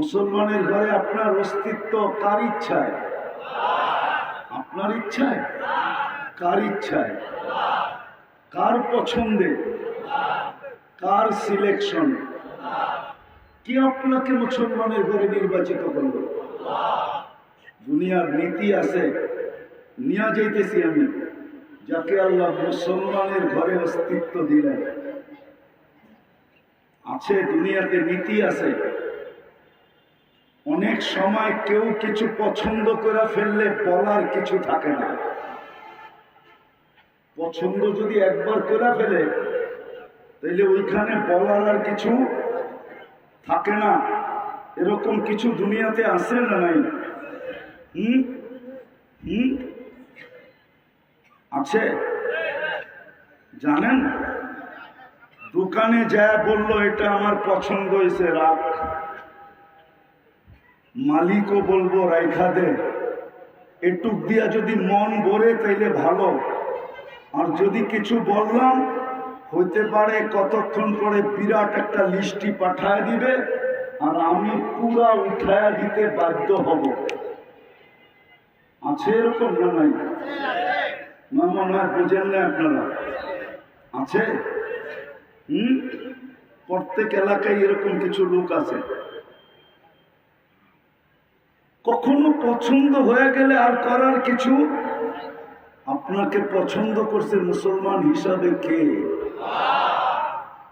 মুসলমানের ঘরে আপনার অস্তিত্ব কার ইচ্ছায়? আপনার ইচ্ছায়? কার ইচ্ছায়? কার পছন্দে? কার সিলেকশন কি আপনাকে মুসলমানের ঘরে নির্বাচিত করল? দুনিয়ার নীতি আছে, নিয়ে যাইতেছি আমি, যাকে আল্লাহ মুসলমানের ঘরে অস্তিত্ব দিলেন। আছে, দুনিয়াতে নীতি আছে অনেক সময় কেউ কিছু পছন্দ করে ফেললে বলার কিছু থাকে না। পছন্দ যদি একবার করে ফেলে তাহলে ওইখানে বলার আর কিছু থাকে না। এরকম কিছু দুনিয়াতে আছে না নাই? হুম? হুম? আছে। জানেন? দোকানে যা বলল, এটা আমার পছন্দ হয়েছে রাখ মালিকও বলব রাইখা দে এটুক দিয়া যদি মন ভরে তাইলে ভালো। আর যদি কিছু বললাম, হইতে পারে কতক্ষণ পরে বিরাট একটা লিস্টি পাঠায় দিবে, আর আমি পুরা উঠায়া দিতে বাধ্য হব। আছে এরকম না নাই? না মনে হয় বোঝেন না আপনারা। আছে? হুম? প্রত্যেক এলাকায় এরকম কিছু লোক আছে। কখনো পছন্দ হয়ে গেলে আর করার কিছু? আপনাকে পছন্দ করছে মুসলমান হিসাবে কে?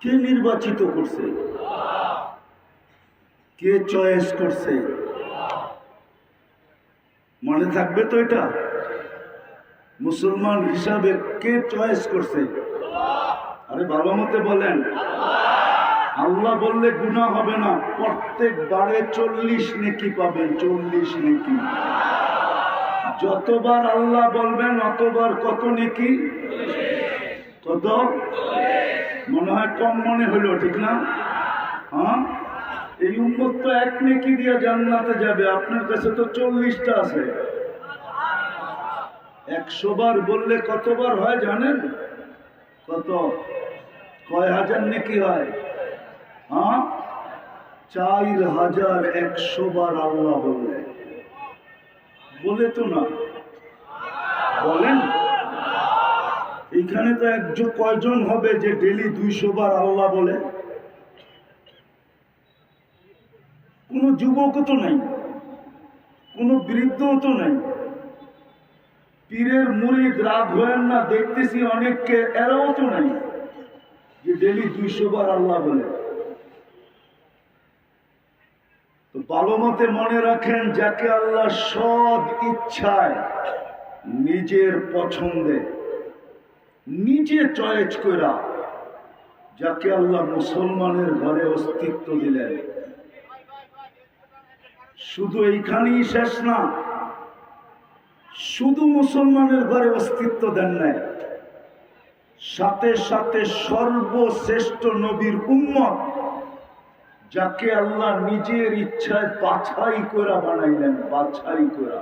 কে নির্বাচিত করছে? কে চয়েস করছে? মনে থাকবে তো এটা? মুসলমান হিসাবে কে চয়েস করছে? আরে বাবা মতে বলেন। আল্লাহ বললে গুণা হবে না। প্রত্যেক বারে চল্লিশ নেকি পাবেন, চল্লিশ নেকি। যতবার আল্লাহ বলবেন, অতবার কত নেকি? কত? মনে হয় কম মনে হলো, ঠিক না? হ্যাঁ? এই উন্মত তো এক নেকি দিয়ে জান্নাতে যাবে, আপনার কাছে তো চল্লিশটা আছে। একশো বার বললে কতবার হয় জানেন? কত? কয় হাজার নেকি হয়? হ্যাঁ? চার হাজার একশো বার আল্লাহ বললে বলে তো না। বলেন। এখানে তো একজন, কয়জন হবে যে ডেলি দুইশো বার আল্লাহ বলে? কোনো যুবকও তো নাই। কোনো বৃদ্ধ তো নাই। পীরের মুড়িদ রাগ হয়েন না, দেখতেছি অনেককে, এরাও তো নাই যে ডেলি দুইশো বার আল্লাহ বলে তো ভালো মতে মনে রাখেন যাকে আল্লাহ সব ইচ্ছায় নিজের পছন্দে, নিজে চয়েস করা যাকে আল্লাহ মুসলমানের ঘরে অস্তিত্ব দিলেন। শুধু এইখানেই শেষ না, শুধু মুসলমানের ঘরে অস্তিত্ব দেন নাই, সাথে সাথে সর্বশ্রেষ্ঠ নবীর উম্মত যাকে আল্লাহ নিজের ইচ্ছায় বাছাই করা বানাইলেন, বাছাই করা।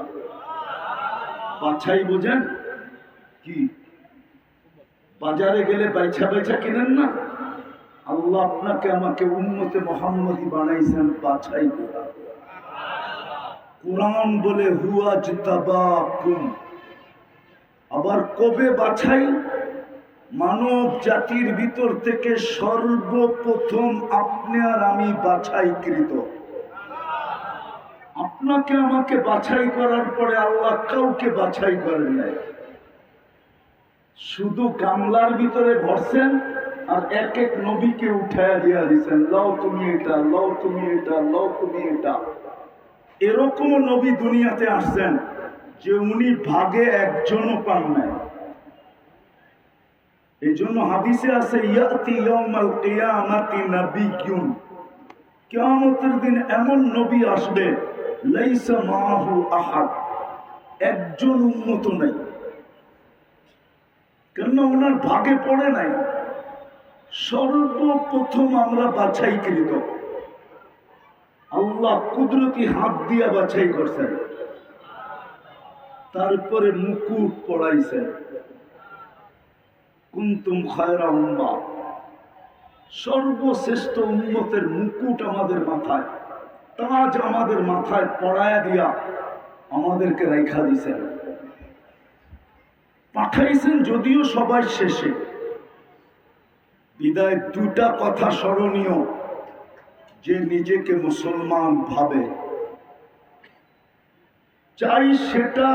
বাছাই বোঝেন? কি? বাজারে গেলে বাইছা বাইছা কিনেন না? আল্লাহ আপনাকে আমাকে উন্মতে মোহাম্মদী বানাইছেন বাছাই করা। কোরআন বলে, হুয়া জিতাবাকুম। আবার কবে বাছাই? মানব জাতির ভিতর থেকে সর্বপ্রথম আপনি আর আমি বাছাইকৃত। আপনাকে আমাকে বাছাই করার পরে আল্লাহ কাউকে বাছাই করেন নাই। শুধু গামলার ভিতরে ভরছেন আর এক এক নবীকে উঠায়া দিয়া দিচ্ছেন লও তুমি এটা, লও তুমি এটা, লও তুমি এটা। এরকম নবী দুনিয়াতে আসছেন যে উনি ভাগে একজনও পান নাই। এই জন্য হাদিসে আছে, ইয়াতি ইয়াউমাল কিয়ামাতি নাবিয়্যুন কিয়ামতের দিন এমন নবী আসবে, লাইসা মাহু আহাদ। একজন উন্নত নাই। কেননা ওনার ভাগে পড়ে নাই। সর্বপ্রথম আমরা বাছাই বাছাইকৃত। আল্লাহ কুদরতি হাত দিয়া বাছাই করছেন। তারপরে মুকুট পড়াইছেন। কুন্তুম খায়রা উম্মা। সর্বশ্রেষ্ঠ উন্মতের মুকুট আমাদের মাথায়, তাজ আমাদের মাথায় পড়ায়া দিয়া আমাদেরকে রেখা দিছেন। পাঠাইছেন যদিও সবাই শেষে। বিদায় দুটা কথা স্মরণীয়, যে নিজেকে মুসলমান ভাবে। চাই সেটা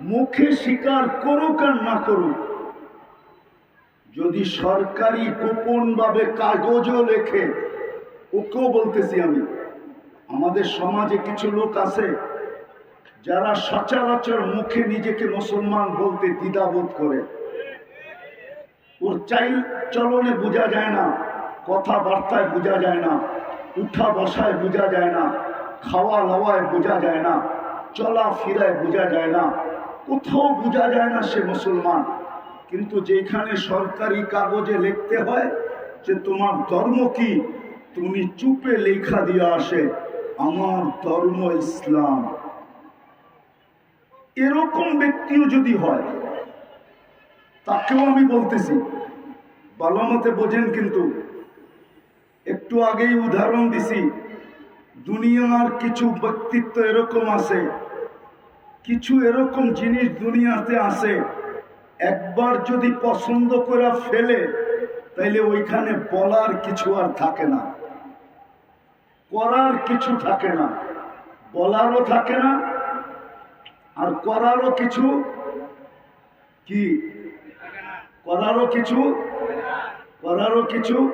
মুখে স্বীকার করুক আর না করুক যদি সরকারি গোপন ভাবে কাগজও লেখে, ওকেও বলতেছি আমি, আমাদের সমাজে কিছু লোক আছে যারা সচরাচর মুখে নিজেকে মুসলমান বলতে দ্বিধাবোধ করে। ওর চাই চলনে বোঝা যায় না, কথাবার্তায় বোঝা যায় না, উঠা বসায় বোঝা যায় না, খাওয়া লাওয়ায় বোঝা যায় না চলা ফিরায় বোঝা যায় না, কোথাও বোঝা যায় না সে মুসলমান। কিন্তু যেখানে সরকারি কাগজে লিখতে হয় যে তোমার ধর্ম কি, তুমি চুপে লেখা দিয়ে আসে, আমার ধর্ম ইসলাম। এরকম ব্যক্তিও যদি হয়, তাকেও আমি বলতেছি। ভালো মতে বোঝেন কিন্তু, একটু আগেই উদাহরণ দিছি, দুনিয়ার কিছু ব্যক্তিত্ব এরকম আছে, কিছু এরকম জিনিস দুনিয়াতে আছে একবার যদি পছন্দ করে ফেলে, তাইলে ওইখানে বলার কিছু আর থাকে না। করার কিছু থাকে না। বলারও থাকে না। আর করারও কিছু কি? করারও কিছু? করারও কিছু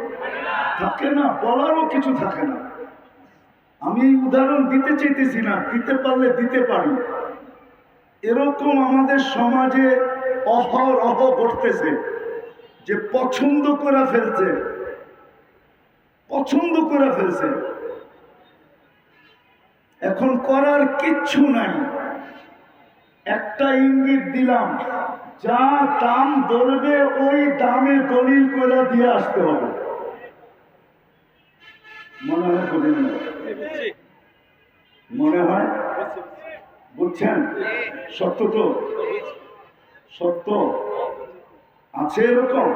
থাকে না, বলারও কিছু থাকে না। আমি উদাহরণ দিতে চাইতেছি না, দিতে পারলে দিতে পারি। এরকম আমাদের সমাজে অহর অহ ঘটতেছে যে পছন্দ করে ফেলছে। পছন্দ করে ফেলছে। এখন করার কিচ্ছু নাই। একটা ইঙ্গিত দিলাম যা দাম ধরবে ওই দামে দলিল করে দিয়ে আসতে হবে। মনে হয় মনে হয়? বুঝছেন সত্য তো? সত্য? আছে এরকম?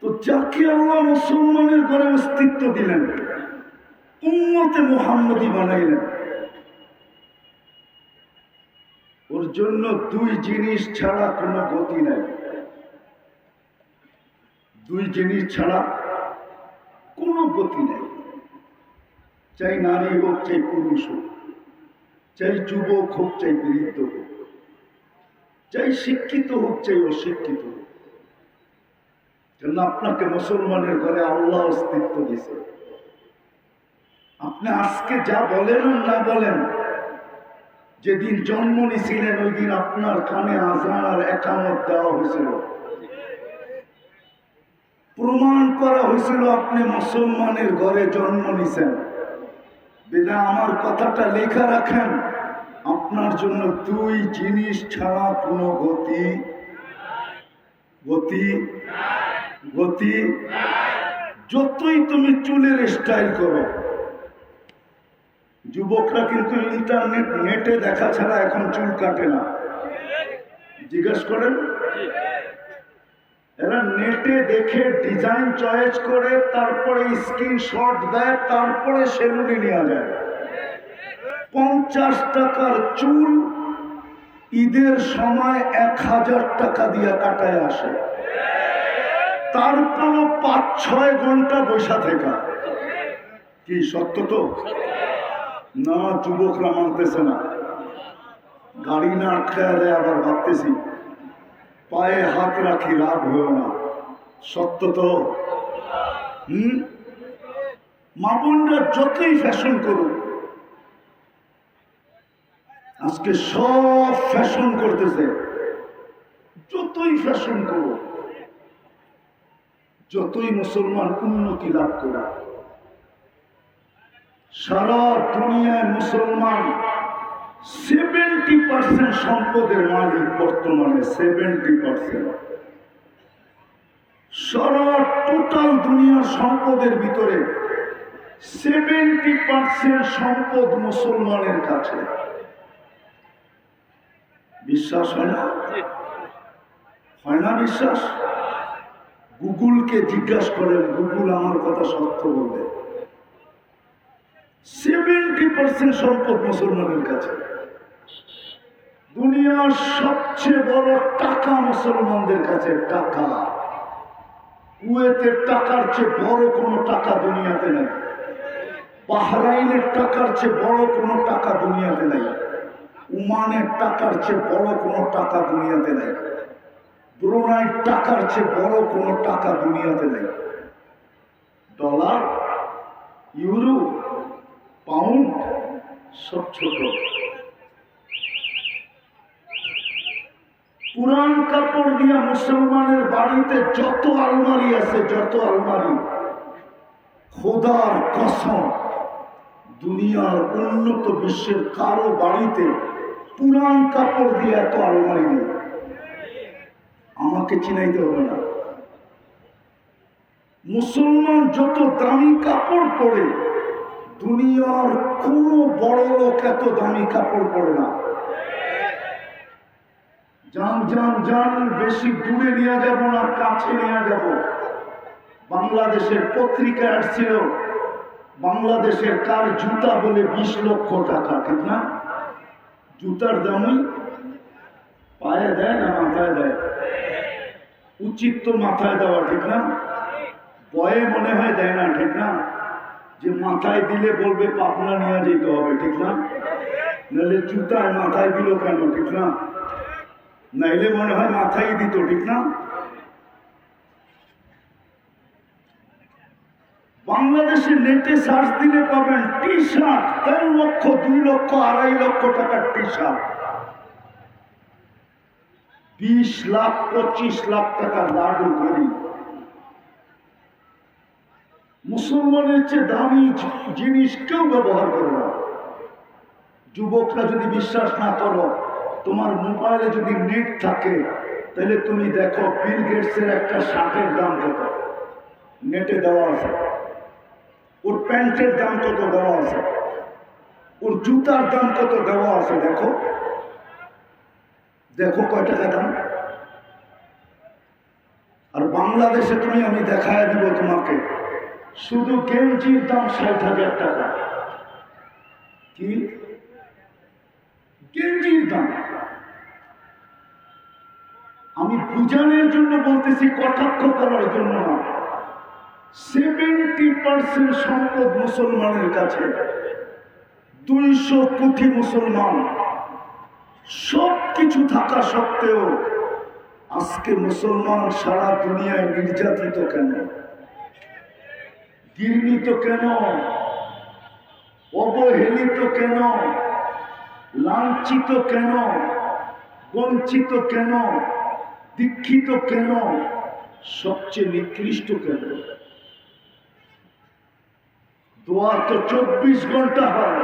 তো যাকে আল্লাহ মুসলমানের ঘরে অস্তিত্ব দিলেন উন্মতে মোহাম্মদী বানাইলেন, ওর জন্য দুই জিনিস ছাড়া কোনো গতি নাই। দুই জিনিস ছাড়া কোনো গতি নেই। চাই নারী হোক, চাই পুরুষ হোক। চাই যুবক হোক চাই বৃদ্ধ হোক চাই শিক্ষিত হোক চাই অশিক্ষিত জন্য আপনাকে মুসলমানের ঘরে আল্লাহ অস্তিত্ব দিছে আপনি আজকে যা বলেন না বলেন, যেদিন জন্ম নিয়েছিলেন ওই দিন আপনার কানে আজান আর একামত দেওয়া হয়েছিল। প্রমাণ করা হয়েছিল আপনি মুসলমানের ঘরে জন্ম নিছেন বেদা, আমার কথাটা লেখা রাখেন। আপনার জন্য দুই জিনিস ছাড়া কোনো গতি গতি গতি যতই তুমি চুলের স্টাইল করো, যুবকরা কিন্তু ইন্টারনেট নেটে দেখা ছাড়া এখন চুল কাটে না। জিজ্ঞেস করেন? এরা নেটে দেখে ডিজাইন চয়েস করে, তারপরে স্ক্রিনশট দেয়, তারপরে সেলুনে নেওয়া যায়। পঞ্চাশ টাকার চুল ঈদের সময় এক হাজার টাকা দিয়ে কাটায় আসে। তারপরও পাঁচ ছয় ঘণ্টা বসা থেকে। কি সত্য তো? না, যুবকরা মানতেছে না। গাড়ি না আটকায় আবার ভাবতেছি, পায়ে হাত রাখি, রাগ হয়েও না। সত্য তো? হুম? মা বোনরা যতই ফ্যাশন করুক আজকে সব ফ্যাশন করতেছে। যতই ফ্যাশন করুক, যতই মুসলমান উন্নতি লাভ করুক, সারা দুনিয়ায় মুসলমান সেভেন্টি পার্সেন্ট সম্পদের মালিক বর্তমানে সেভেন্টি পার্সেন্ট সারা টোটাল দুনিয়ার সম্পদের ভিতরে সেভেন্টি পার্সেন্ট সম্পদ মুসলমানের কাছে। বিশ্বাস হয় না? হয় না বিশ্বাস? গুগলকে জিজ্ঞাসা করেন গুগল আমার কথা সত্য বলবে? সেভেন্টি পার্সেন্ট সম্পদ মুসলমানের কাছে। দুনিয়ার সবচেয়ে বড় টাকা মুসলমানদের কাছে টাকা। কুয়েতের টাকার চেয়ে বড় কোনো টাকা দুনিয়াতে নেই। বাহরাইনের টাকার চেয়ে বড় কোনো টাকা দুনিয়াতে নেই। উমানের টাকার চেয়ে বড় কোনো টাকা দুনিয়াতে নেই। ব্রুনাইর টাকার চেয়ে বড় কোনো টাকা দুনিয়াতে নেই। ডলার, ইউরো, পাউন্ড সব ছোট। পুরান কাপড় দিয়া মুসলমানের বাড়িতে যত আলমারি আছে, যত আলমারি, খোদার কসম, দুনিয়ার উন্নত বিশ্বের কারও বাড়িতে পুরান কাপড় দিয়ে এত আলমারি নেই। আমাকে চিনাইতে হবে না। মুসলমান যত দামি কাপড় পরে, দুনিয়ার কোনো বড় লোক এত দামি কাপড় পরে না। যান যান যান, বেশি দূরে নিয়ে যাব না, কাছে নিয়ে যাব। বাংলাদেশের পত্রিকা আসছিল, বাংলাদেশের কার জুতা বলে বিশ লক্ষ টাকা, ঠিক না? জুতার দামই পায়ে দেয় না মাথায় দেয়? উচিত তো মাথায় দেওয়া ঠিক না? বয়ে মনে হয় দেয় না ঠিক না? যে মাথায় দিলে বলবে পাপনা নিয়ে যেতে হবে ঠিক না? নাহলে জুতায় মাথায় দিল কেন ঠিক না? নাইলে মনে হয় মাথায় দিত ঠিক না? বাংলাদেশের নেটে সার্চ দিলে পাবেন টি শার্ট তেরো লক্ষ, দুই লক্ষ, আড়াই লক্ষ টাকার টি শার্ট বিশ লাখ, পঁচিশ লাখ টাকার লাডু গড়ি মুসলমানের চেয়ে দামি জিনিস কেউ ব্যবহার করে না। যুবকরা যদি বিশ্বাস না করো, তোমার মোবাইলে যদি নেট থাকে, তাহলে তুমি দেখো বিল গেটসের একটা শার্টের দাম কত। নেটে দেওয়া আছে। ওর প্যান্টের দাম কত দেওয়া আছে? ওর জুতার দাম কত দেওয়া আছে? দেখো। দেখো কয় টাকা দাম। আর বাংলাদেশে তুমি, আমি দেখায় দিব তোমাকে। শুধু গেঞ্জির দাম ষাট হাজার টাকা। কি? গেঞ্জির দাম। আমি বুঝানোর জন্য বলতেছি, কটাক্ষ করার জন্য না। সেভেন্টি পার্সেন্ট সম্পদ মুসলমানের কাছে, দুইশো কোটি মুসলমান। সব কিছু থাকা সত্ত্বেও আজকে মুসলমান সারা দুনিয়ায় নির্যাতিত কেন? ঘৃণিত কেন? অবহেলিত কেন? লাঞ্ছিত কেন? বঞ্চিত কেন? দীক্ষিত কেন? সবচেয়ে নিকৃষ্ট কেন? দোয়া তো চব্বিশ ঘণ্টা হয়।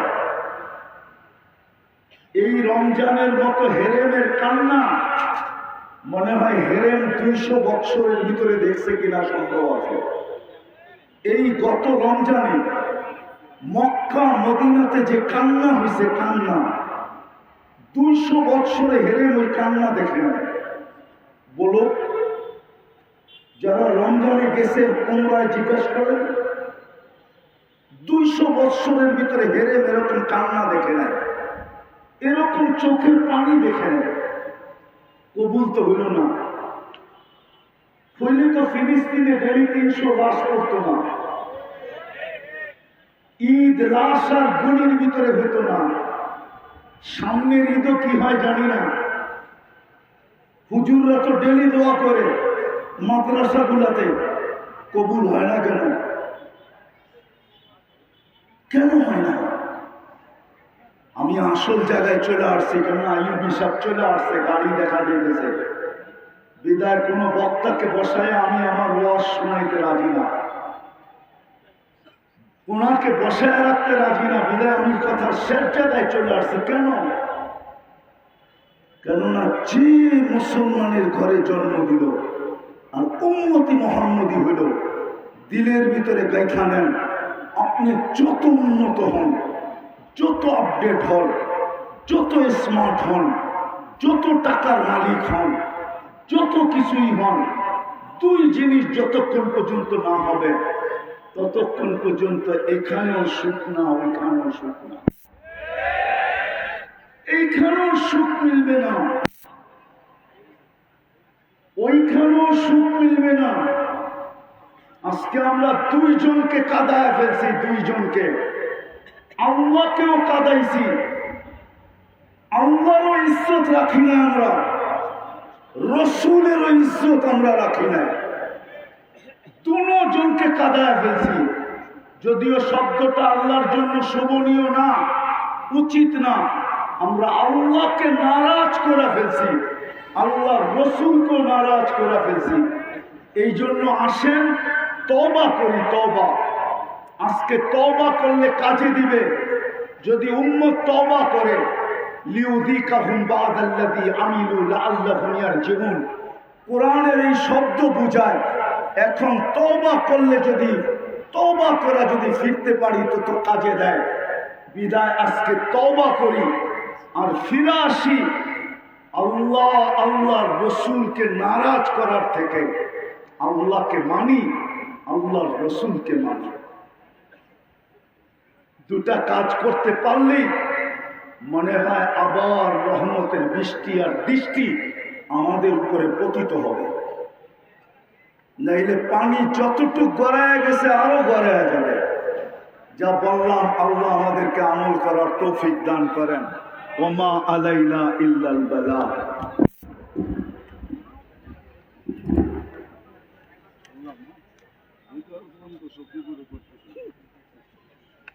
এই রমজানের মতো হেরেমের কান্না মনে হয় হেরেম দুইশো বৎসরের ভিতরে দেখছে কিনা সম্ভব আছে। এই গত রমজানে মক্কা, মদিনাতে যে কান্না হয়েছে, কান্না। দুইশো বৎসরে হেরেম ওই কান্না দেখে নেয়। বলো, যারা রমজানে গেছে পুনরায় জিজ্ঞেস করেন দুইশো বৎসরের ভিতরে হেরে এরকম কান্না দেখে নেয়। এরকম চোখের পানি দেখে নেয়। কবুল তো হইল না। হইলে তো ফিলিস্তিনে ডেলি তিনশো বাস করতো না। ঈদ লাশ আর গুলির ভিতরে হইতো না। সামনের ঈদও কি হয় জানি না। হুজুররা তো ডেলি দোয়া করে মাদ্রাসাগুলাতে। কবুল হয় না কেন? কেন হয় না? আমি আসল জায়গায় চলে আসছি কেন আইবি সব চলে আসছে, গাড়ি দেখা যেতেছে বিদায় কোনো বক্তাকে বসায় আমি আমার ওয়াজ শোনাইতে রাজি না। ওনাকে বসায় রাখতে রাজি না, বিদায় আমি কথা শেষ জায়গায় চলে আসছে, কেন? কেননা যে মুসলমানের ঘরে জন্ম দিল, আর উন্নতি মোহাম্মদী হইল, দিলের ভিতরে গাইখা নেন। আপনি যত উন্নত হন, যত আপডেট হন, যত স্মার্ট হন, যত টাকার মালিক হন, যত কিছুই হন, দুই জিনিস যতক্ষণ পর্যন্ত না হবে, ততক্ষণ পর্যন্ত এখানেও সুখ না, ওইখানেও সুখ না। এইখানেও সুখ মিলবে না। ওইখানেও সুখ মিলবে না। আজকে আমরা দুইজনকে কাদায় ফেলছি, দুইজনকে। আল্লাহকেও কাদাইছি। আল্লাহরও ইজ্জত রাখি না আমরা। রসুলেরও ইজ্জত আমরা রাখি না দুজনকে কাদায় ফেলছি। যদিও শব্দটা আল্লাহর জন্য শোভনীয় না, উচিত না, আমরা আল্লাহকে নারাজ করে ফেলছি। আল্লাহ রসুলকেও নারাজ করে ফেলছি। এই জন্য আসেন তবা করি তবা আজকে তবা করলে কাজে দিবে। যদি উম্মত তবা করে এই শব্দ বুঝায়, এখন করলে যদি করা যদি পারি কাজে দেয়। বিদায় আজকে তবা করি, আর ফিরে আসি আল্লাহ রসুলকে নারাজ করার থেকে। আল্লাহকে মানি আল্লাহর রসুলকে মানি দুটা কাজ করতে পারলেই মনে হয় আবার রহমতের বৃষ্টি আর দৃষ্টি আমাদের উপরে পতিত হবে। নাইলে পানি যতটুকু গড়ায় গেছে আরও গড়ায় যাবে। যা বললাম, আল্লাহ আমাদেরকে আমল করার তৌফিক দান করেন। ওমা আলাইনা ইল্লাল বালা।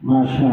মাশা